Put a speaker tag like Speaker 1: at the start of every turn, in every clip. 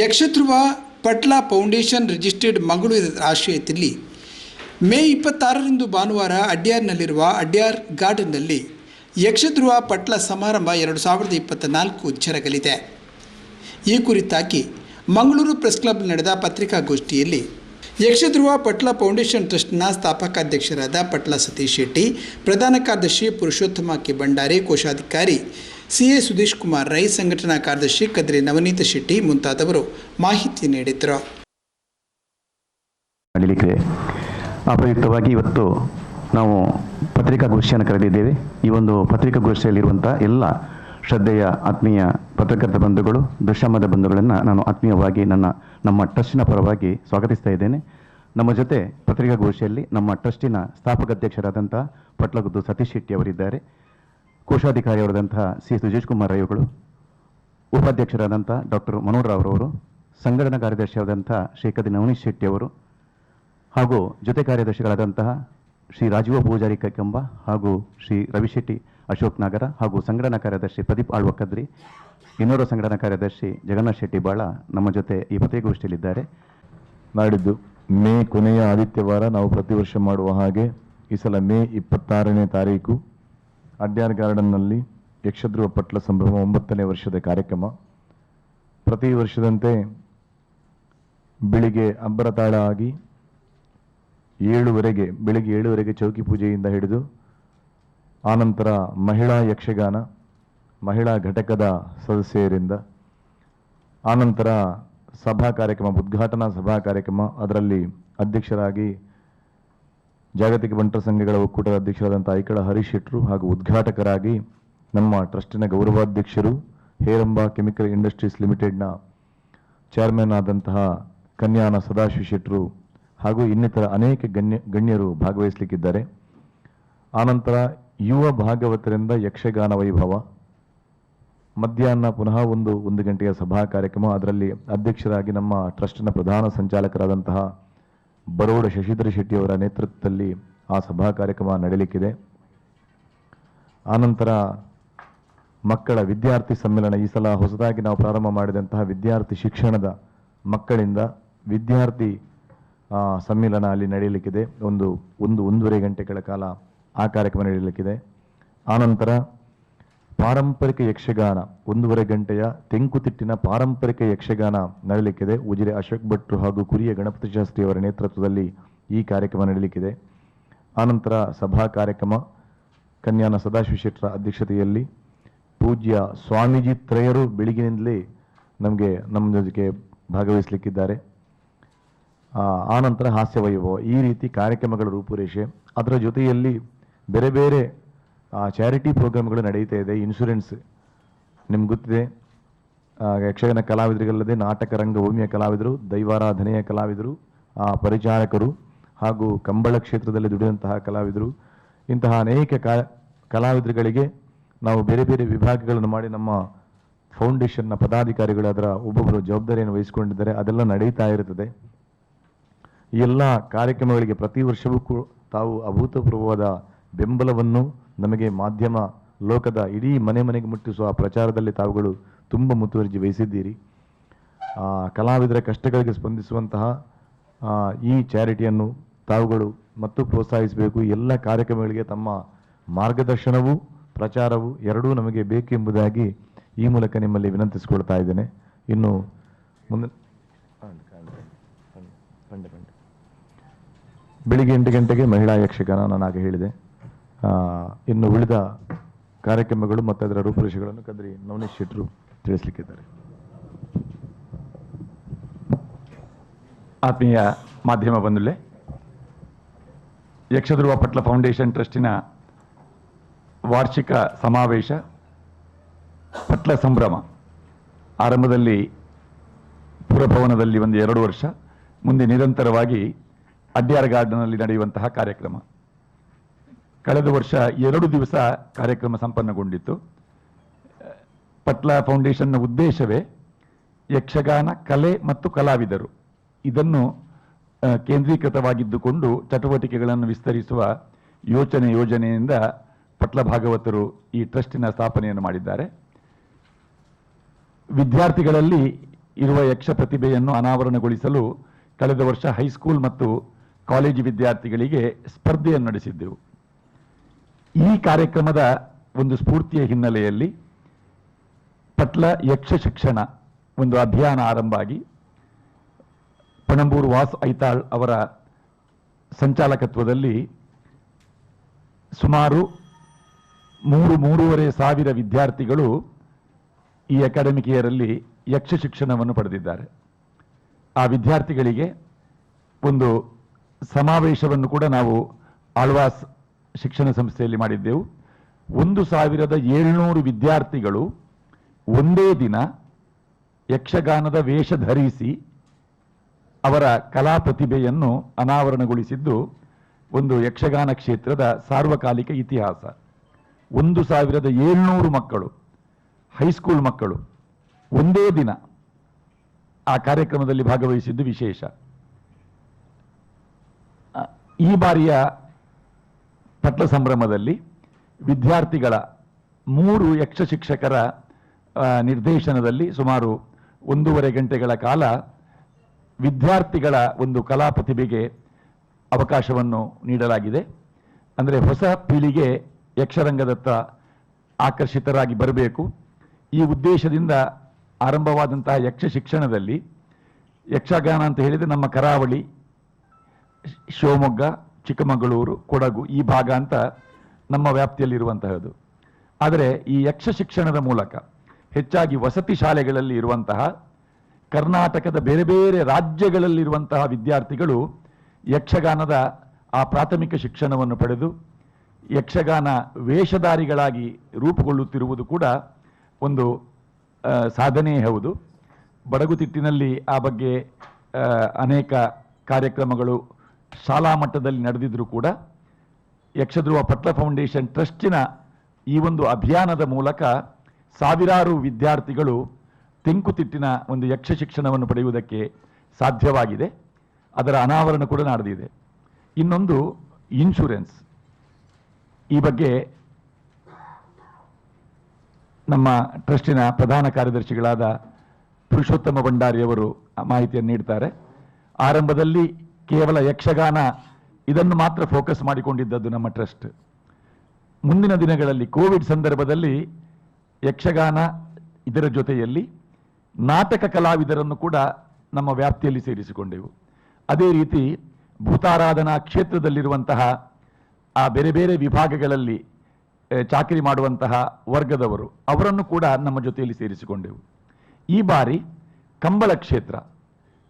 Speaker 1: Yakshadhruva Patla foundation registered Mangaluru ಆಶ್ರಯದಲ್ಲಿ May ಇಪ್ಪತ್ತಾರರಂದು ಭಾನುವಾರ ಅಡ್ಯಾರ್ನಲ್ಲಿರುವ ಅಡ್ಯಾರ್ ಗಾರ್ಡನ್ನಲ್ಲಿ ಯಕ್ಷಧ್ರುವ ಪಟ್ಲ ಸಮಾರಂಭ ಎರಡು ಸಾವಿರದ ಇಪ್ಪತ್ತ ನಾಲ್ಕು ಜರಗಲಿದೆ. ಈ ಕುರಿತಾಗಿ ಮಂಗಳೂರು ಪ್ರೆಸ್ ಕ್ಲಬ್ ನಡೆದ ಪತ್ರಿಕಾಗೋಷ್ಠಿಯಲ್ಲಿ ಯಕ್ಷಧ್ರುವ ಪಟ್ಲ ಫೌಂಡೇಶನ್ ಟ್ರಸ್ಟ್ನ ಸ್ಥಾಪಕಾಧ್ಯಕ್ಷರಾದ ಪಟ್ಲ ಸತೀಶ್ ಶೆಟ್ಟಿ, ಪ್ರಧಾನ ಕಾರ್ಯದರ್ಶಿ ಪುರುಷೋತ್ತಮ ಕೆ ಭಂಡಾರಿ, ಕೋಶಾಧಿಕಾರಿ ಸಿ ಎ ಸುಧೀಶ್ ಕುಮಾರ್ ರೈ ಸಂಘಟನಾ ಕಾರ್ಯದರ್ಶಿ ಕದ್ರಿ ನವನೀತ ಶೆಟ್ಟಿ ಮುಂತಾದವರು ಮಾಹಿತಿ ನೀಡಿದರು.
Speaker 2: ಅಪಯುಕ್ತವಾಗಿ ಇವತ್ತು ನಾವು ಪತ್ರಿಕಾಗೋಷ್ಠಿಯನ್ನು ಕರೆದಿದ್ದೇವೆ. ಈ ಒಂದು ಪತ್ರಿಕಾಗೋಷ್ಠಿಯಲ್ಲಿರುವಂಥ ಎಲ್ಲ ಶ್ರದ್ಧೆಯ, ಆತ್ಮೀಯ ಪತ್ರಕರ್ತ ಬಂಧುಗಳು ದೃಶ್ಯಮದ ಬಂಧುಗಳನ್ನು ನಾನು ಆತ್ಮೀಯವಾಗಿ ನನ್ನ, ನಮ್ಮ ಟ್ರಸ್ಟಿನ ಪರವಾಗಿ ಸ್ವಾಗತಿಸ್ತಾ ಇದ್ದೇನೆ. ನಮ್ಮ ಜೊತೆ ಪತ್ರಿಕಾಗೋಷ್ಠಿಯಲ್ಲಿ ನಮ್ಮ ಟ್ರಸ್ಟಿನ ಸ್ಥಾಪಕ ಅಧ್ಯಕ್ಷರಾದಂಥ ಪಟ್ಲಗುದ್ದು ಸತೀಶ್ ಶೆಟ್ಟಿ ಅವರಿದ್ದಾರೆ. ಕೋಶಾಧಿಕಾರಿಯವರಾದಂತಹ ಸಿ ಸುಜೇಶ್ ಕುಮಾರ್ ರಾಯುಗಳು ಉಪಾಧ್ಯಕ್ಷರಾದಂಥ ಡಾಕ್ಟರ್ ಮನೋಹರ್ ರಾವ್ರವರು ಸಂಘಟನಾ ಕಾರ್ಯದರ್ಶಿಯಾದಂಥ ಶೇಖದಿ ನವನೀಶ್ ಶೆಟ್ಟಿ ಅವರು, ಹಾಗೂ ಜೊತೆ ಕಾರ್ಯದರ್ಶಿಗಳಾದಂತಹ ಶ್ರೀ ರಾಜೀವ ಪೂಜಾರಿ ಕೈಕಂಬ ಹಾಗೂ ಶ್ರೀ ರವಿಶೆಟ್ಟಿ ಅಶೋಕ್ ನಾಗರ ಹಾಗೂ ಸಂಘಟನಾ ಕಾರ್ಯದರ್ಶಿ ಪ್ರದೀಪ್ ಆಳ್ವಕದ್ರಿ, ಇನ್ನೋರ್ವ ಸಂಘಟನಾ ಕಾರ್ಯದರ್ಶಿ ಜಗನ್ನಾಥ್ ಶೆಟ್ಟಿ ಬಾಳ ನಮ್ಮ ಜೊತೆ ಈ ಪತ್ರಿಕಾಗೋಷ್ಠಿಯಲ್ಲಿದ್ದಾರೆ.
Speaker 3: ನಾಡಿದ್ದು ಮೇ ಕೊನೆಯ ಆದಿತ್ಯವಾರ ನಾವು ಪ್ರತಿ ವರ್ಷ ಮಾಡುವ ಹಾಗೆ ಈ ಸಲ ಮೇ ಇಪ್ಪತ್ತಾರನೇ ತಾರೀಕು ಅಡ್ಯಾರ್ ಗಾರ್ಡನ್ನಲ್ಲಿ ಯಕ್ಷಧ್ರುವ ಪಟ್ಲ ಸಂಭ್ರಮ ಒಂಬತ್ತನೇ ವರ್ಷದ ಕಾರ್ಯಕ್ರಮ. ಪ್ರತಿ ವರ್ಷದಂತೆ ಬೆಳಿಗ್ಗೆ ಅಬ್ಬರತಾಳ ಆಗಿ ಏಳುವರೆಗೆ, ಬೆಳಿಗ್ಗೆ ಏಳುವರೆಗೆ ಚೌಕಿ ಪೂಜೆಯಿಂದ ಹಿಡಿದು ಆನಂತರ ಮಹಿಳಾ ಯಕ್ಷಗಾನ, ಮಹಿಳಾ ಘಟಕದ ಸದಸ್ಯರಿಂದ ಆನಂತರ ಸಭಾ ಕಾರ್ಯಕ್ರಮ, ಉದ್ಘಾಟನಾ ಸಭಾ ಕಾರ್ಯಕ್ರಮ, ಅದರಲ್ಲಿ ಅಧ್ಯಕ್ಷರಾಗಿ ಜಾಗತಿಕ ಬಂಟರ ಸಂಘಗಳ ಒಕ್ಕೂಟದ ಅಧ್ಯಕ್ಷರಾದಂಥ ಐಕಳ ಹರೀಶ್ ಶೆಟ್ರು ಹಾಗೂ ಉದ್ಘಾಟಕರಾಗಿ ನಮ್ಮ ಟ್ರಸ್ಟಿನ ಗೌರವಾಧ್ಯಕ್ಷರು ಹೇರಂಬ ಕೆಮಿಕಲ್ ಇಂಡಸ್ಟ್ರೀಸ್ ಲಿಮಿಟೆಡ್ನ ಚೇರ್ಮನ್ ಆದಂತಹ ಕನ್ಯಾನ ಸದಾಶಿವ ಶೆಟ್ರು ಹಾಗೂ ಇನ್ನಿತರ ಅನೇಕ ಗಣ್ಯ, ಗಣ್ಯರು ಭಾಗವಹಿಸಲಿಕ್ಕಿದ್ದಾರೆ. ಆನಂತರ ಯುವ ಭಾಗವತರಿಂದ ಯಕ್ಷಗಾನ ವೈಭವ, ಮಧ್ಯಾಹ್ನ ಪುನಃ ಒಂದು ಒಂದು ಗಂಟೆಯ ಸಭಾ ಕಾರ್ಯಕ್ರಮ, ಅದರಲ್ಲಿ ಅಧ್ಯಕ್ಷರಾಗಿ ನಮ್ಮ ಟ್ರಸ್ಟ್ನ ಪ್ರಧಾನ ಸಂಚಾಲಕರಾದಂತಹ ಬರೋಡ ಶಶಿಧರ ಶೆಟ್ಟಿಯವರ ನೇತೃತ್ವದಲ್ಲಿ ಆ ಸಭಾ ಕಾರ್ಯಕ್ರಮ ನಡೆಯಲಿಕ್ಕಿದೆ ಆನಂತರ ಮಕ್ಕಳ ವಿದ್ಯಾರ್ಥಿ ಸಮ್ಮೇಳನ ಈ ಸಲ ಹೊಸದಾಗಿ ನಾವು ಪ್ರಾರಂಭ ಮಾಡಿದಂತಹ ವಿದ್ಯಾರ್ಥಿ ಶಿಕ್ಷಣದ ಮಕ್ಕಳಿಂದ ವಿದ್ಯಾರ್ಥಿ ಸಮ್ಮೇಳನ ಅಲ್ಲಿ ನಡೆಯಲಿಕ್ಕಿದೆ ಒಂದು ಒಂದು, ಒಂದೂವರೆ ಗಂಟೆಗಳ ಕಾಲ ಆ ಕಾರ್ಯಕ್ರಮ ನಡೆಯಲಿಕ್ಕಿದೆ ಆನಂತರ ಪಾರಂಪರಿಕ ಯಕ್ಷಗಾನ. ಒಂದೂವರೆ ಗಂಟೆಯ ತೆಂಕುತಿಟ್ಟಿನ ಪಾರಂಪರಿಕ ಯಕ್ಷಗಾನ ನಡೆಯಲಿಕ್ಕಿದೆ ಉಜಿರೆ ಅಶೋಕ್ ಭಟ್ರು ಹಾಗೂ ಕುರಿಯ ಗಣಪತಿ ಶಾಸ್ತ್ರಿಯವರ ನೇತೃತ್ವದಲ್ಲಿ ಈ ಕಾರ್ಯಕ್ರಮ ನಡೆಯಲಿಕ್ಕಿದೆ ಆನಂತರ ಸಭಾ ಕಾರ್ಯಕ್ರಮ, ಕನ್ಯಾನ ಸದಾಶಿವ ಶೆಟ್ಟರ ಅಧ್ಯಕ್ಷತೆಯಲ್ಲಿ ಪೂಜ್ಯ ಸ್ವಾಮೀಜಿ ತ್ರಯರು ಬೆಳಗಿನಿಂದಲೇ ನಮಗೆ ನಮ್ಮ ಜೊತೆಗೆ ಭಾಗವಹಿಸಲಿಕ್ಕಿದ್ದಾರೆ. ಆನಂತರ ಹಾಸ್ಯ ವೈಭವ. ಈ ರೀತಿ ಕಾರ್ಯಕ್ರಮಗಳ ರೂಪುರೇಷೆ. ಅದರ ಜೊತೆಯಲ್ಲಿ ಬೇರೆ ಬೇರೆ ಚಾರಿಟಿ ಪ್ರೋಗ್ರಾಮ್ಗಳು ನಡೀತಾ ಇದೆ. ಇನ್ಶೂರೆನ್ಸ್ ನಿಮ್ಗೆ ಗೊತ್ತಿದೆ. ಯಕ್ಷಗನ ಕಲಾವಿದರಿಗಲ್ಲದೆ ನಾಟಕ ರಂಗಭೂಮಿಯ ಕಲಾವಿದರು ದೈವಾರಾಧನೆಯ ಕಲಾವಿದರು ಆ, ಪರಿಚಾರಕರು ಹಾಗೂ ಕಂಬಳ ಕ್ಷೇತ್ರದಲ್ಲಿ ದುಡಿದಂತಹ ಕಲಾವಿದರು. ಇಂತಹ ಅನೇಕ ಕಲಾವಿದರುಗಳಿಗೆ ನಾವು ಬೇರೆ ಬೇರೆ ವಿಭಾಗಗಳನ್ನು ಮಾಡಿ ನಮ್ಮ ಫೌಂಡೇಶನ್ನ ಪದಾಧಿಕಾರಿಗಳು ಅದರ ಒಬ್ಬೊಬ್ಬರು ಜವಾಬ್ದಾರಿಯನ್ನು ವಹಿಸಿಕೊಂಡಿದ್ದಾರೆ. ಅದೆಲ್ಲ ನಡೀತಾ ಇರುತ್ತದೆ. ಎಲ್ಲ ಕಾರ್ಯಕ್ರಮಗಳಿಗೆ ಪ್ರತಿ ವರ್ಷವೂ ತಾವು ಅಭೂತಪೂರ್ವವಾದ ಬೆಂಬಲವನ್ನು ನಮಗೆ ಮಾಧ್ಯಮ ಲೋಕದ ಇಡೀ ಮನೆ ಮನೆಗೆ ಮುಟ್ಟಿಸುವ ಪ್ರಚಾರದಲ್ಲಿ ತಾವುಗಳು ತುಂಬ ಮುತುವರ್ಜಿ ವಹಿಸಿದ್ದೀರಿ. ಕಲಾವಿದರ ಕಷ್ಟಗಳಿಗೆ ಸ್ಪಂದಿಸುವಂತಹ ಈ ಚಾರಿಟಿಯನ್ನು ತಾವುಗಳು ಮತ್ತು ಪ್ರೋತ್ಸಾಹಿಸಬೇಕು. ಎಲ್ಲ ಕಾರ್ಯಕ್ರಮಗಳಿಗೆ ತಮ್ಮ ಮಾರ್ಗದರ್ಶನವೂ ಪ್ರಚಾರವು ಎರಡೂ ನಮಗೆ ಬೇಕೆಂಬುದಾಗಿ ಈ ಮೂಲಕ ನಿಮ್ಮಲ್ಲಿ ವಿನಂತಿಸಿಕೊಳ್ತಾ ಇದ್ದೇನೆ. ಇನ್ನು ಮುಂದೆ ಬೆಳಿಗ್ಗೆ ಎಂಟು ಗಂಟೆಗೆ ಮಹಿಳಾ ಯಕ್ಷಗಾನ ನಾನು ಆಗ ಹೇಳಿದೆ. ಇನ್ನು ಉಳಿದ ಕಾರ್ಯಕ್ರಮಗಳು ಮತ್ತು ಅದರ ರೂಪುರೇಷೆಗಳನ್ನು ಕದ್ರಿ ನವನೀಶ್ ಶೆಟ್ಟರು ತಿಳಿಸಲಿಕ್ಕಿದ್ದಾರೆ.
Speaker 4: ಆತ್ಮೀಯ ಮಾಧ್ಯಮ ಬಂಧುಗಳೇ ಯಕ್ಷಧ್ರುವ ಪಟ್ಲ ಫೌಂಡೇಶನ್ ಟ್ರಸ್ಟಿನ ವಾರ್ಷಿಕ ಸಮಾವೇಶ ಪಟ್ಲ ಸಂಭ್ರಮ ಆರಂಭದಲ್ಲಿ ಪುರಭವನದಲ್ಲಿ ಒಂದು ಎರಡು ವರ್ಷ, ಮುಂದೆ ನಿರಂತರವಾಗಿ ಅಡ್ಯಾರ್ ಗಾರ್ಡನ್ನಲ್ಲಿ ನಡೆಯುವಂತಹ ಕಾರ್ಯಕ್ರಮ. ಕಳೆದ ವರ್ಷ ಎರಡು ದಿವಸ ಕಾರ್ಯಕ್ರಮ ಸಂಪನ್ನಗೊಂಡಿತ್ತು. ಪಟ್ಲ ಫೌಂಡೇಶನ್ನ ಉದ್ದೇಶವೇ ಯಕ್ಷಗಾನ, ಕಲೆ ಮತ್ತು ಕಲಾವಿದರು. ಇದನ್ನು ಕೇಂದ್ರೀಕೃತವಾಗಿದ್ದುಕೊಂಡು ಚಟುವಟಿಕೆಗಳನ್ನು ವಿಸ್ತರಿಸುವ ಯೋಚನೆ ಯೋಜನೆಯಿಂದ ಪಟ್ಲ ಭಾಗವತರು ಈ ಟ್ರಸ್ಟಿನ ಸ್ಥಾಪನೆಯನ್ನು ಮಾಡಿದ್ದಾರೆ. ವಿದ್ಯಾರ್ಥಿಗಳಲ್ಲಿ ಇರುವ ಯಕ್ಷ ಪ್ರತಿಭೆಯನ್ನು ಅನಾವರಣಗೊಳಿಸಲು ಕಳೆದ ವರ್ಷ ಹೈಸ್ಕೂಲ್ ಮತ್ತು ಕಾಲೇಜು ವಿದ್ಯಾರ್ಥಿಗಳಿಗೆ ಸ್ಪರ್ಧೆಯನ್ನು ನಡೆಸಿದ್ದೆವು. ಈ ಕಾರ್ಯಕ್ರಮದ ಒಂದು ಸ್ಫೂರ್ತಿಯ ಹಿನ್ನೆಲೆಯಲ್ಲಿ ಪಟ್ಲ ಯಕ್ಷ ಶಿಕ್ಷಣ ಒಂದು ಅಭಿಯಾನ ಆರಂಭ ಆಗಿ ಪಣಂಬೂರು ವಾಸ್ ಐತಾಳ್ ಅವರ ಸಂಚಾಲಕತ್ವದಲ್ಲಿ ಸುಮಾರು ಮೂರು ಮೂರುವರೆ ಸಾವಿರ ವಿದ್ಯಾರ್ಥಿಗಳು ಈ ಅಕಾಡೆಮಿಕ್ ಇಯರಲ್ಲಿ ಯಕ್ಷ ಶಿಕ್ಷಣವನ್ನು ಪಡೆದಿದ್ದಾರೆ. ಆ ವಿದ್ಯಾರ್ಥಿಗಳಿಗೆ ಒಂದು ಸಮಾವೇಶವನ್ನು ಕೂಡ ನಾವು ಆಳ್ವಾಸ್ ಶಿಕ್ಷಣ ಸಂಸ್ಥೆಯಲ್ಲಿ ಮಾಡಿದ್ದೆವು. ಒಂದು ಸಾವಿರದ ಏಳ್ನೂರು ವಿದ್ಯಾರ್ಥಿಗಳು ಒಂದೇ ದಿನ ಯಕ್ಷಗಾನದ ವೇಷ ಧರಿಸಿ ಅವರ ಕಲಾ ಪ್ರತಿಭೆಯನ್ನು ಅನಾವರಣಗೊಳಿಸಿದ್ದು ಒಂದು ಯಕ್ಷಗಾನ ಕ್ಷೇತ್ರದ ಸಾರ್ವಕಾಲಿಕ ಇತಿಹಾಸ. ಒಂದು ಸಾವಿರದ ಏಳ್ನೂರು ಮಕ್ಕಳು, ಹೈಸ್ಕೂಲ್ ಮಕ್ಕಳು ಒಂದೇ ದಿನ ಆ ಕಾರ್ಯಕ್ರಮದಲ್ಲಿ ಭಾಗವಹಿಸಿದ್ದು ವಿಶೇಷ. ಈ ಬಾರಿಯ ಪಟ್ಲ ಸಂಭ್ರಮದಲ್ಲಿ ವಿದ್ಯಾರ್ಥಿಗಳ ಮೂರು ಯಕ್ಷ ಶಿಕ್ಷಕರ ನಿರ್ದೇಶನದಲ್ಲಿ ಸುಮಾರು ಒಂದೂವರೆ ಗಂಟೆಗಳ ಕಾಲ ವಿದ್ಯಾರ್ಥಿಗಳ ಒಂದು ಕಲಾ ಪ್ರತಿಭೆಗೆ ಅವಕಾಶವನ್ನು ನೀಡಲಾಗಿದೆ. ಅಂದರೆ ಹೊಸ ಪೀಳಿಗೆ ಯಕ್ಷರಂಗದತ್ತ ಆಕರ್ಷಿತರಾಗಿ ಬರಬೇಕು. ಈ ಉದ್ದೇಶದಿಂದ ಆರಂಭವಾದಂತಹ ಯಕ್ಷ ಶಿಕ್ಷಣದಲ್ಲಿ ಯಕ್ಷಗಾನ ಅಂತ ಹೇಳಿದರೆ ನಮ್ಮ ಕರಾವಳಿ ಶಿವಮೊಗ್ಗ ಚಿಕ್ಕಮಗಳೂರು, ಕೊಡಗು ಈ ಭಾಗ ಅಂತ ನಮ್ಮ ವ್ಯಾಪ್ತಿಯಲ್ಲಿರುವಂತಹದ್ದು. ಆದರೆ ಈ ಯಕ್ಷ ಶಿಕ್ಷಣದ ಮೂಲಕ ಹೆಚ್ಚಾಗಿ ವಸತಿ ಶಾಲೆಗಳಲ್ಲಿ ಇರುವಂತಹ, ಕರ್ನಾಟಕದ ಬೇರೆ ಬೇರೆ ರಾಜ್ಯಗಳಲ್ಲಿರುವಂತಹ ವಿದ್ಯಾರ್ಥಿಗಳು ಯಕ್ಷಗಾನದ ಆ ಪ್ರಾಥಮಿಕ ಶಿಕ್ಷಣವನ್ನು ಪಡೆದು, ಯಕ್ಷಗಾನ ವೇಷಧಾರಿಗಳಾಗಿ ರೂಪುಗೊಳ್ಳುತ್ತಿರುವುದು ಕೂಡ ಒಂದು ಸಾಧನೆಯೇ ಹೌದು. ಬಡಗುತಿಟ್ಟಿನಲ್ಲಿ ಆ ಬಗ್ಗೆ ಅನೇಕ ಕಾರ್ಯಕ್ರಮಗಳು ಶಾಲಾ ಮಟ್ಟದಲ್ಲಿ ನಡೆದಿದ್ರೂ ಕೂಡ ಯಕ್ಷಧ್ರುವ ಪಟ್ಲ ಫೌಂಡೇಶನ್ ಟ್ರಸ್ಟಿನ ಈ ಒಂದು ಅಭಿಯಾನದ ಮೂಲಕ ಸಾವಿರಾರು ವಿದ್ಯಾರ್ಥಿಗಳು ತೆಂಕುತಿಟ್ಟಿನ ಒಂದು ಯಕ್ಷ ಶಿಕ್ಷಣವನ್ನು ಪಡೆಯುವುದಕ್ಕೆ ಸಾಧ್ಯವಾಗಿದೆ. ಅದರ ಅನಾವರಣ ಕೂಡ ನಡೆದಿದೆ. ಇನ್ನೊಂದು ಇನ್ಶೂರೆನ್ಸ್. ಈ ಬಗ್ಗೆ ನಮ್ಮ ಟ್ರಸ್ಟಿನ ಪ್ರಧಾನ ಕಾರ್ಯದರ್ಶಿಗಳಾದ ಪುರುಷೋತ್ತಮ ಭಂಡಾರಿಯವರು ಮಾಹಿತಿಯನ್ನು ನೀಡ್ತಾರೆ. ಆರಂಭದಲ್ಲಿ ಕೇವಲ ಯಕ್ಷಗಾನ, ಇದನ್ನು ಮಾತ್ರ ಫೋಕಸ್ ಮಾಡಿಕೊಂಡಿದ್ದದ್ದು ನಮ್ಮ ಟ್ರಸ್ಟ್ ಮುಂದಿನ ದಿನಗಳಲ್ಲಿ ಕೋವಿಡ್ ಸಂದರ್ಭದಲ್ಲಿ ಯಕ್ಷಗಾನ ಇದರ ಜೊತೆಯಲ್ಲಿ ನಾಟಕ ಕಲಾವಿದರನ್ನು ಕೂಡ ನಮ್ಮ ವ್ಯಾಪ್ತಿಯಲ್ಲಿ ಸೇರಿಸಿಕೊಂಡೆವು. ಅದೇ ರೀತಿ ಭೂತಾರಾಧನಾ ಕ್ಷೇತ್ರದಲ್ಲಿರುವಂತಹ, ಆ ಬೇರೆ ಬೇರೆ ವಿಭಾಗಗಳಲ್ಲಿ ಚಾಕರಿ ಮಾಡುವಂತಹ ವರ್ಗದವರು, ಅವರನ್ನು ಕೂಡ ನಮ್ಮ ಜೊತೆಯಲ್ಲಿ ಸೇರಿಸಿಕೊಂಡೆವು. ಈ ಬಾರಿ ಕಂಬಳ ಕ್ಷೇತ್ರ,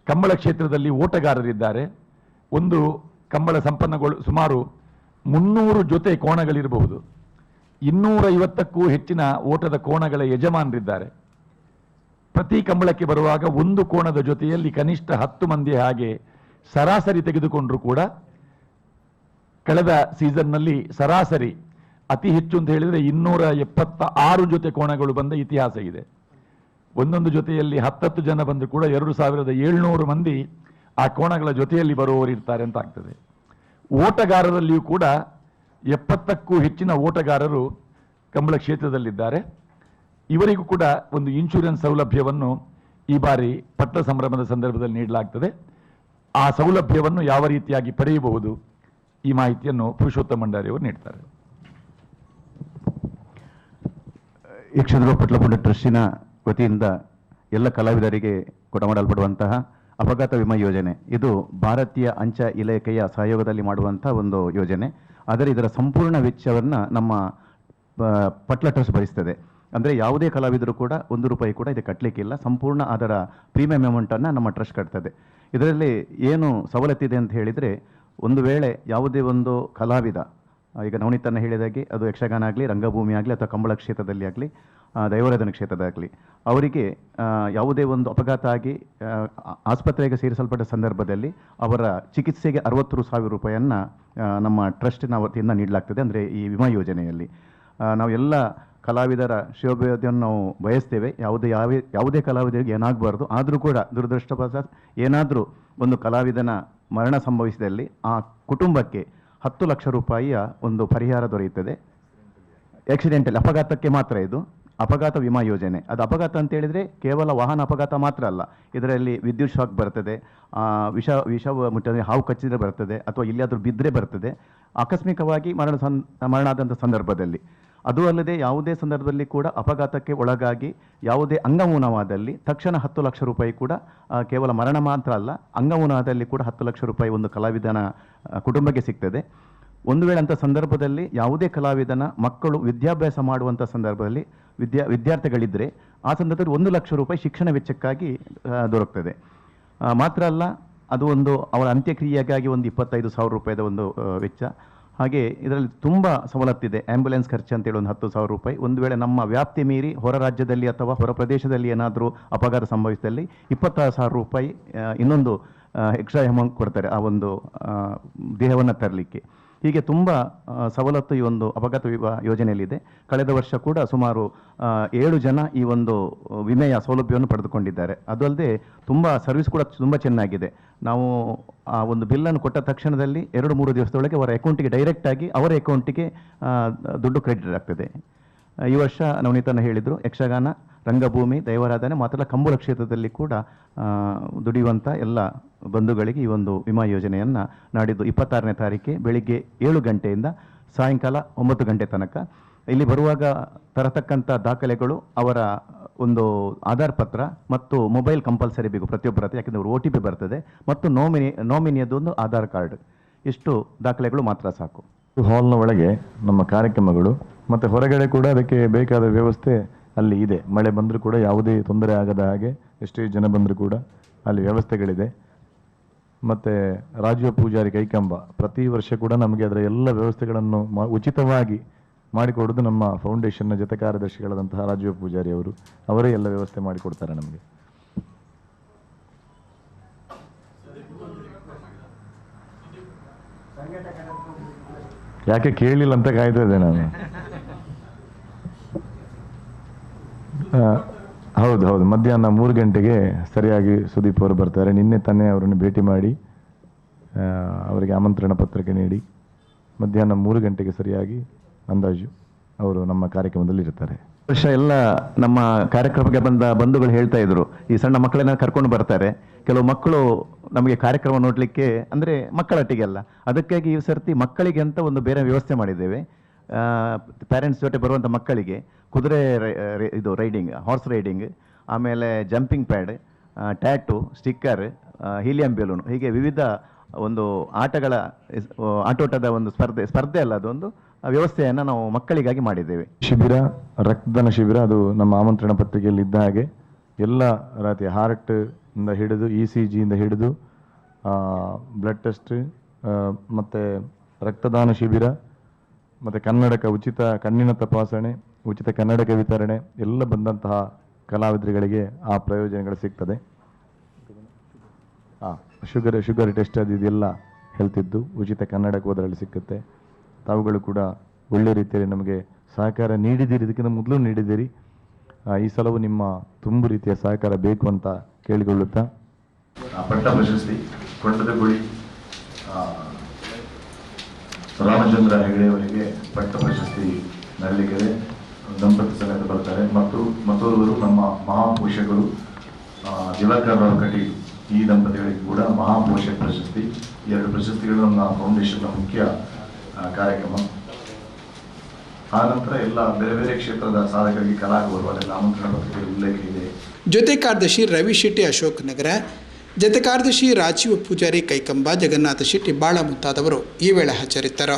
Speaker 4: ಕಂಬಳ ಕ್ಷೇತ್ರದಲ್ಲಿ ಓಟಗಾರರಿದ್ದಾರೆ. ಒಂದು ಕಂಬಳ ಸಂಪನ್ನಗಳು ಸುಮಾರು ಮುನ್ನೂರು ಜೊತೆ ಕೋಣಗಳಿರಬಹುದು. ಇನ್ನೂರೈವತ್ತಕ್ಕೂ ಹೆಚ್ಚಿನ ಓಟದ ಕೋಣಗಳ ಯಜಮಾನರಿದ್ದಾರೆ. ಪ್ರತಿ ಕಂಬಳಕ್ಕೆ ಬರುವಾಗ ಒಂದು ಕೋಣದ ಜೊತೆಯಲ್ಲಿ ಕನಿಷ್ಠ ಹತ್ತು ಮಂದಿ ಹಾಗೆ ಸರಾಸರಿ ತೆಗೆದುಕೊಂಡರೂ ಕೂಡ ಕಳೆದ ಸೀಸನ್ನಲ್ಲಿ ಸರಾಸರಿ, ಅತಿ ಹೆಚ್ಚು ಅಂತ ಹೇಳಿದರೆ ಇನ್ನೂರ ಎಪ್ಪತ್ತ ಆರು ಜೊತೆ ಕೋಣಗಳು ಬಂದ ಇತಿಹಾಸ ಇದೆ. ಒಂದೊಂದು ಜೊತೆಯಲ್ಲಿ ಹತ್ತತ್ತು ಜನ ಬಂದು ಕೂಡ ಎರಡು ಸಾವಿರದ ಏಳ್ನೂರು ಮಂದಿ ಆ ಕೋಣಗಳ ಜೊತೆಯಲ್ಲಿ ಬರುವವರು ಇರ್ತಾರೆ ಅಂತ ಆಗ್ತದೆ. ಓಟಗಾರರಲ್ಲಿಯೂ ಕೂಡ ಎಪ್ಪತ್ತಕ್ಕೂ ಹೆಚ್ಚಿನ ಓಟಗಾರರು ಕಂಬಳ ಕ್ಷೇತ್ರದಲ್ಲಿದ್ದಾರೆ. ಇವರಿಗೂ ಕೂಡ ಒಂದು ಇನ್ಶೂರೆನ್ಸ್ ಸೌಲಭ್ಯವನ್ನು ಈ ಬಾರಿ ಪಟ್ಟ ಸಂಭ್ರಮದ ಸಂದರ್ಭದಲ್ಲಿ ನೀಡಲಾಗ್ತದೆ. ಆ ಸೌಲಭ್ಯವನ್ನು ಯಾವ ರೀತಿಯಾಗಿ ಪಡೆಯಬಹುದು ಈ ಮಾಹಿತಿಯನ್ನು ಪುರುಷೋತ್ತಮ ಭಂಡಾರಿಯವರು ನೀಡ್ತಾರೆ.
Speaker 2: ಯಕ್ಷಧ್ರುವ ಪಟ್ಲಪುಂಡ ಟ್ರಸ್ಟಿನ ವತಿಯಿಂದ ಎಲ್ಲ ಕಲಾವಿದರಿಗೆ ಕೊಡಮಾಡಲ್ಪಡುವಂತಹ ಅಪಘಾತ ವಿಮಾ ಯೋಜನೆ. ಇದು ಭಾರತೀಯ ಅಂಚೆ ಇಲಾಖೆಯ ಸಹಯೋಗದಲ್ಲಿ ಮಾಡುವಂಥ ಒಂದು ಯೋಜನೆ. ಆದರೆ ಇದರ ಸಂಪೂರ್ಣ ವೆಚ್ಚವನ್ನು ನಮ್ಮ ಪಟ್ಲ ಟ್ರಸ್ಟ್ ಭರಿಸ್ತದೆ. ಅಂದರೆ ಯಾವುದೇ ಕಲಾವಿದರು ಕೂಡ ಒಂದು ರೂಪಾಯಿ ಕೂಡ ಇದು ಕಟ್ಟಲಿಕ್ಕಿಲ್ಲ ಸಂಪೂರ್ಣ ಅದರ ಪ್ರೀಮಿಯಂ ಅಮೌಂಟನ್ನು ನಮ್ಮ ಟ್ರಸ್ಟ್ ಕಟ್ತದೆ. ಇದರಲ್ಲಿ ಏನು ಸವಲತ್ತಿದೆ ಅಂತ ಹೇಳಿದರೆ, ಒಂದು ವೇಳೆ ಯಾವುದೇ ಒಂದು ಕಲಾವಿದ ಈಗ ನವನೀತನ ಹೇಳಿದಾಗೆ ಅದು ಯಕ್ಷಗಾನ ಆಗಲಿ, ರಂಗಭೂಮಿ ಆಗಲಿ ಅಥವಾ ಕಂಬಳ ಕ್ಷೇತ್ರದಲ್ಲಿ ಆಗಲಿ ದೈವರಾಧನ ಕ್ಷೇತ್ರದಾಗಲಿ ಅವರಿಗೆ ಯಾವುದೇ ಒಂದು ಅಪಘಾತ ಆಗಿ ಆಸ್ಪತ್ರೆಗೆ ಸೇರಿಸಲ್ಪಟ್ಟ ಸಂದರ್ಭದಲ್ಲಿ ಅವರ ಚಿಕಿತ್ಸೆಗೆ ಅರವತ್ತು ಸಾವಿರ ರೂಪಾಯಿಯನ್ನು ನಮ್ಮ ಟ್ರಸ್ಟಿನ ವತಿಯಿಂದ ನೀಡಲಾಗ್ತದೆ. ಅಂದರೆ ಈ ವಿಮಾ ಯೋಜನೆಯಲ್ಲಿ ನಾವು ಎಲ್ಲ ಕಲಾವಿದರ ಶಿವಭ್ಯತೆಯನ್ನು ನಾವು ಬಯಸ್ತೇವೆ. ಯಾವುದೇ, ಯಾವ, ಯಾವುದೇ ಕಲಾವಿದರಿಗೆ ಏನಾಗಬಾರ್ದು. ಆದರೂ ಕೂಡ ದುರದೃಷ್ಟವಶಾತ್ ಏನಾದರೂ ಒಂದು ಕಲಾವಿದನ ಮರಣ ಸಂಭವಿಸಿದಲ್ಲಿ ಆ ಕುಟುಂಬಕ್ಕೆ ಹತ್ತು ಲಕ್ಷ ರೂಪಾಯಿಯ ಒಂದು ಪರಿಹಾರ ದೊರೆಯುತ್ತದೆ. ಆಕ್ಸಿಡೆಂಟಲ್ಲಿ, ಅಪಘಾತಕ್ಕೆ ಮಾತ್ರ ಇದು. ಅಪಘಾತ ವಿಮಾ ಯೋಜನೆ. ಅದು ಅಪಘಾತ ಅಂತ ಹೇಳಿದರೆ ಕೇವಲ ವಾಹನ ಅಪಘಾತ ಮಾತ್ರ ಅಲ್ಲ. ಇದರಲ್ಲಿ ವಿದ್ಯುತ್ ಶಾಕ್ ಬರ್ತದೆ ವಿಷ ವಿಷ ಮುಟ್ಟಿದ್ರೆ ಹಾವು ಕಚ್ಚಿದ್ರೆ ಬರ್ತದೆ, ಅಥವಾ ಇಲ್ಲಿಯಾದರೂ ಬಿದ್ದರೆ ಬರ್ತದೆ. ಆಕಸ್ಮಿಕವಾಗಿ ಮರಣ ಸಂ ಮರಣ ಆದಂಥ ಸಂದರ್ಭದಲ್ಲಿ. ಅದು ಅಲ್ಲದೆ ಯಾವುದೇ ಸಂದರ್ಭದಲ್ಲಿ ಕೂಡ ಅಪಘಾತಕ್ಕೆ ಒಳಗಾಗಿ ಯಾವುದೇ ಅಂಗಮೂನವಾದಲ್ಲಿ ತಕ್ಷಣ ಹತ್ತು ಲಕ್ಷ ರೂಪಾಯಿ ಕೂಡ ಕೇವಲ ಮರಣ ಮಾತ್ರ ಅಲ್ಲ, ಅಂಗಮೂನದಲ್ಲಿ ಕೂಡ ಹತ್ತು ಲಕ್ಷ ರೂಪಾಯಿ ಒಂದು ಕಲಾವಿದನ ಕುಟುಂಬಕ್ಕೆ ಸಿಗ್ತದೆ. ಒಂದು ವೇಳೆ ಅಂಥ ಸಂದರ್ಭದಲ್ಲಿ ಯಾವುದೇ ಕಲಾವಿದನ ಮಕ್ಕಳು ವಿದ್ಯಾಭ್ಯಾಸ ಮಾಡುವಂಥ ಸಂದರ್ಭದಲ್ಲಿ ವಿದ್ಯಾ ವಿದ್ಯಾರ್ಥಿಗಳಿದ್ದರೆ ಆ ಸಂದರ್ಭದಲ್ಲಿ ಒಂದು ಲಕ್ಷ ರೂಪಾಯಿ ಶಿಕ್ಷಣ ವೆಚ್ಚಕ್ಕಾಗಿ ದೊರಕ್ತದೆ. ಮಾತ್ರ ಅಲ್ಲ, ಅದು ಒಂದು ಅವರ ಅಂತ್ಯಕ್ರಿಯೆಗಾಗಿ ಒಂದು ಇಪ್ಪತ್ತೈದು ಸಾವಿರ ರೂಪಾಯಿದ ಒಂದು ವೆಚ್ಚ. ಹಾಗೆ ಇದರಲ್ಲಿ ತುಂಬ ಸವಲತ್ತಿದೆ. ಆ್ಯಂಬುಲೆನ್ಸ್ ಖರ್ಚು ಅಂತೇಳಿ ಒಂದು ಹತ್ತು ಸಾವಿರ ರೂಪಾಯಿ. ಒಂದು ವೇಳೆ ನಮ್ಮ ವ್ಯಾಪ್ತಿ ಮೀರಿ ಹೊರ ರಾಜ್ಯದಲ್ಲಿ ಅಥವಾ ಹೊರ ಪ್ರದೇಶದಲ್ಲಿ ಏನಾದರೂ ಅಪಘಾತ ಸಂಭವಿಸಿದಲ್ಲಿ ಇಪ್ಪತ್ತಾರು ಸಾವಿರ ರೂಪಾಯಿ ಇನ್ನೊಂದು ಎಕ್ಸ್ಟ್ರಾ ಅಮೌಂಟ್ ಕೊಡ್ತಾರೆ ಆ ಒಂದು ದೇಹವನ್ನು ತರಲಿಕ್ಕೆ. ಹೀಗೆ ತುಂಬ ಸವಲತ್ತು ಈ ಒಂದು ಅಪಘಾತ ವಿಮಾ ಯೋಜನೆಯಲ್ಲಿದೆ. ಕಳೆದ ವರ್ಷ ಕೂಡ ಸುಮಾರು ಏಳು ಜನ ಈ ಒಂದು ವಿಮೆಯ ಸೌಲಭ್ಯವನ್ನು ಪಡೆದುಕೊಂಡಿದ್ದಾರೆ. ಅದು ಅಲ್ಲದೆ ತುಂಬ ಸರ್ವಿಸ್ ಕೂಡ ತುಂಬ ಚೆನ್ನಾಗಿದೆ. ನಾವು ಆ ಒಂದು ಬಿಲ್ಲನ್ನು ಕೊಟ್ಟ ತಕ್ಷಣದಲ್ಲಿ ಎರಡು ಮೂರು ದಿವಸದೊಳಗೆ ಅವರ ಅಕೌಂಟಿಗೆ ಡೈರೆಕ್ಟಾಗಿ ಅವರ ಅಕೌಂಟಿಗೆ ದುಡ್ಡು ಕ್ರೆಡಿಟ್ ಆಗ್ತದೆ. ಈ ವರ್ಷ ನವನೀತನ ಹೇಳಿದರು ಯಕ್ಷಗಾನ. ರಂಗಭೂಮಿ, ದೈವಾರಾಧನೆ, ಮಾತ್ರ ಕಂಬಳ ಕ್ಷೇತ್ರದಲ್ಲಿ ಕೂಡ ದುಡಿಯುವಂಥ ಎಲ್ಲ ಬಂಧುಗಳಿಗೆ ಈ ಒಂದು ವಿಮಾ ಯೋಜನೆಯನ್ನು ನಾಡಿದ್ದು ಇಪ್ಪತ್ತಾರನೇ ತಾರೀಕೆ ಬೆಳಿಗ್ಗೆ ಏಳು ಗಂಟೆಯಿಂದ ಸಾಯಂಕಾಲ ಒಂಬತ್ತು ಗಂಟೆ ತನಕ. ಇಲ್ಲಿ ಬರುವಾಗ ತರತಕ್ಕಂಥ ದಾಖಲೆಗಳು ಅವರ ಒಂದು ಆಧಾರ್ ಪತ್ರ ಮತ್ತು ಮೊಬೈಲ್ ಕಂಪಲ್ಸರಿ ಬೇಕು ಪ್ರತಿಯೊಬ್ಬರ ಹತ್ರ ಯಾಕೆಂದರೆ ಒ ಟಿ ಪಿ ಬರ್ತದೆ ಮತ್ತು ನೋಮಿನಿ, ನೋಮಿನಿಯದೊಂದು ಆಧಾರ್ ಕಾರ್ಡ್. ಇಷ್ಟು ದಾಖಲೆಗಳು ಮಾತ್ರ ಸಾಕು.
Speaker 3: ಹಾಲ್ನ ಒಳಗೆ ನಮ್ಮ ಕಾರ್ಯಕ್ರಮಗಳು, ಮತ್ತು ಹೊರಗಡೆ ಕೂಡ ಅದಕ್ಕೆ ಬೇಕಾದ ವ್ಯವಸ್ಥೆ ಅಲ್ಲಿ ಇದೆ. ಮಳೆ ಬಂದರೂ ಕೂಡ ಯಾವುದೇ ತೊಂದರೆ ಆಗದ ಹಾಗೆ ಎಷ್ಟೇ ಜನ ಬಂದರೂ ಕೂಡ ಅಲ್ಲಿ ವ್ಯವಸ್ಥೆಗಳಿದೆ. ಮತ್ತು ರಾಜೀವ ಪೂಜಾರಿ ಕೈಕಂಬ, ಪ್ರತಿ ವರ್ಷ ಕೂಡ ನಮಗೆ ಅದರ ಎಲ್ಲ ವ್ಯವಸ್ಥೆಗಳನ್ನು ಮಾ- ಉಚಿತವಾಗಿ ಮಾಡಿಕೊಡೋದು ನಮ್ಮ ಫೌಂಡೇಶನ್ನ ಜೊತೆ ಕಾರ್ಯದರ್ಶಿಗಳಾದಂತಹ ರಾಜೀವ ಪೂಜಾರಿ ಅವರು, ಅವರೇ ಎಲ್ಲ ವ್ಯವಸ್ಥೆ ಮಾಡಿಕೊಡ್ತಾರೆ ನಮಗೆ. ಯಾಕೆ ಕೇಳಿಲ್ಲ ಅಂತ ಕಾಯ್ತಾ ಇದ್ದೆ ನಾನು ಆ, ಹೌದು ಹೌದು. ಮಧ್ಯಾಹ್ನ ಮೂರು ಗಂಟೆಗೆ ಸರಿಯಾಗಿ ಸುದೀಪ್ ಅವರು ಬರ್ತಾರೆ. ನಿನ್ನೆ ತಾನೇ ಅವರನ್ನು ಭೇಟಿ ಮಾಡಿ ಅವರಿಗೆ ಆಮಂತ್ರಣ ಪತ್ರಿಕೆ ನೀಡಿ, ಮಧ್ಯಾಹ್ನ ಮೂರು ಗಂಟೆಗೆ ಸರಿಯಾಗಿ ಅಂದಾಜು ಅವರು ನಮ್ಮ ಕಾರ್ಯಕ್ರಮದಲ್ಲಿ ಇರ್ತಾರೆ.
Speaker 2: ವರ್ಷ ಎಲ್ಲ ನಮ್ಮ ಕಾರ್ಯಕ್ರಮಕ್ಕೆ ಬಂದ ಬಂಧುಗಳು ಹೇಳ್ತಾ ಇದ್ರು, ಈ ಸಣ್ಣ ಮಕ್ಕಳನ್ನ ಕರ್ಕೊಂಡು ಬರ್ತಾರೆ. ಕೆಲವು ಮಕ್ಕಳು ನಮಗೆ ಕಾರ್ಯಕ್ರಮ ನೋಡಲಿಕ್ಕೆ ಅಂದರೆ ಮಕ್ಕಳೊಟ್ಟಿಗೆಲ್ಲ ಅದಕ್ಕಾಗಿ ಈ ಸರ್ತಿ ಮಕ್ಕಳಿಗೆ ಅಂತ ಒಂದು ಬೇರೆ ವ್ಯವಸ್ಥೆ ಮಾಡಿದ್ದೇವೆ. ಪ್ಯಾರೆಂಟ್ಸ್ ಜೊತೆ ಬರುವಂಥ ಮಕ್ಕಳಿಗೆ ಕುದುರೆ ಇದು ರೈಡಿಂಗ್ ಹಾರ್ಸ್ ರೈಡಿಂಗ್ ಆಮೇಲೆ jumping pad tattoo sticker helium balloon ಹೀಗೆ ವಿವಿಧ ಒಂದು ಆಟಗಳ ಆಟೋಟದ ಒಂದು ಸ್ಪರ್ಧೆ ಸ್ಪರ್ಧೆ ಅಲ್ಲ, ಅದೊಂದು ವ್ಯವಸ್ಥೆಯನ್ನು ನಾವು ಮಕ್ಕಳಿಗಾಗಿ ಮಾಡಿದ್ದೇವೆ.
Speaker 3: ಶಿಬಿರ, ರಕ್ತದಾನ ಶಿಬಿರ, ಅದು ನಮ್ಮ ಆಮಂತ್ರಣ ಪತ್ರಿಕೆಯಲ್ಲಿ ಇದ್ದ ಹಾಗೆ ಎಲ್ಲ ರಾತಿ ಇಂದ ಹಿಡಿದು ಇ ಸಿ ಜಿಯಿಂದ ಹಿಡಿದು ಬ್ಲಡ್ ಟೆಸ್ಟ್ ಮತ್ತು ರಕ್ತದಾನ ಶಿಬಿರ ಮತ್ತು ಕನ್ನಡಕ ಉಚಿತ ಕಣ್ಣಿನ ತಪಾಸಣೆ, ಉಚಿತ ಕನ್ನಡಕ ವಿತರಣೆ ಎಲ್ಲ ಬಂದಂತಹ ಕಲಾವಿದರುಗಳಿಗೆ ಆ ಪ್ರಯೋಜನಗಳು ಸಿಗ್ತದೆ. ಹಾಂ ಶುಗರ್ ಶುಗರ್ ಟೆಸ್ಟ್ ಅದು ಇದೆಲ್ಲ ಹೇಳ್ತಿದ್ದು, ಉಚಿತ ಕನ್ನಡಕ ಅದರಲ್ಲಿ ಸಿಕ್ಕುತ್ತೆ. ತಾವುಗಳು ಕೂಡ ಒಳ್ಳೆ ರೀತಿಯಲ್ಲಿ ನಮಗೆ ಸಹಕಾರ ನೀಡಿದ್ದೀರಿ, ಇದಕ್ಕಿಂತ ಮೊದಲು ನೀಡಿದ್ದೀರಿ. ಈ ಸಲವು ನಿಮ್ಮ ತುಂಬು ರೀತಿಯ ಸಹಕಾರ ಬೇಕು ಅಂತ ಕೇಳಿಕೊಳ್ಳುತ್ತಾ.
Speaker 5: ಪಟ್ಟ ಪ್ರಶಸ್ತಿ ಕೊಂಡದ ಗುಳಿ ರಾಮಚಂದ್ರ ಹೆಗಡೆಯವರಿಗೆ ಪಟ್ಟ ಪ್ರಶಸ್ತಿ ನಲ್ಲಿಗೆರೆ, ದಂಪತಿ ಸಮೇತ ಬರ್ತಾರೆ. ಮತ್ತು ಮತ್ತೋರು ನಮ್ಮ ಮಹಾಪೋಷಕರು ದಿವಾಕರ್ ರಾವ್ ಕಟೀಲ್ ಈ ದಂಪತಿಗಳಿಗೆ ಕೂಡ ಮಹಾಪೋಷಕ ಪ್ರಶಸ್ತಿ. ಎರಡು ಪ್ರಶಸ್ತಿಗಳು ನಮ್ಮ ಫೌಂಡೇಶನ್ನ ಮುಖ್ಯ ಕಾರ್ಯಕ್ರಮ. ಆನಂತರ ನಂತರ ಎಲ್ಲ ಬೇರೆ ಬೇರೆ ಕ್ಷೇತ್ರದ ಸಾಧಕರಿಗೆ ಅದೆಲ್ಲ ಆಮಂತ್ರಣ ಉಲ್ಲೇಖ ಇದೆ.
Speaker 1: ಜೊತೆ ಕಾರ್ಯದರ್ಶಿ ರವಿ ಶೆಟ್ಟಿ ಅಶೋಕ್ ನಗರ ಜತೆ ಕಾರ್ಯದರ್ಶಿ ರಾಜೀವ್ ಪೂಜಾರಿ ಕೈಕಂಬ ಜಗನ್ನಾಥ ಶೆಟ್ಟಿ ಬಾಳ ಮುಂತಾದವರು ಈ ವೇಳೆ ಹಾಜರಿದ್ದರು.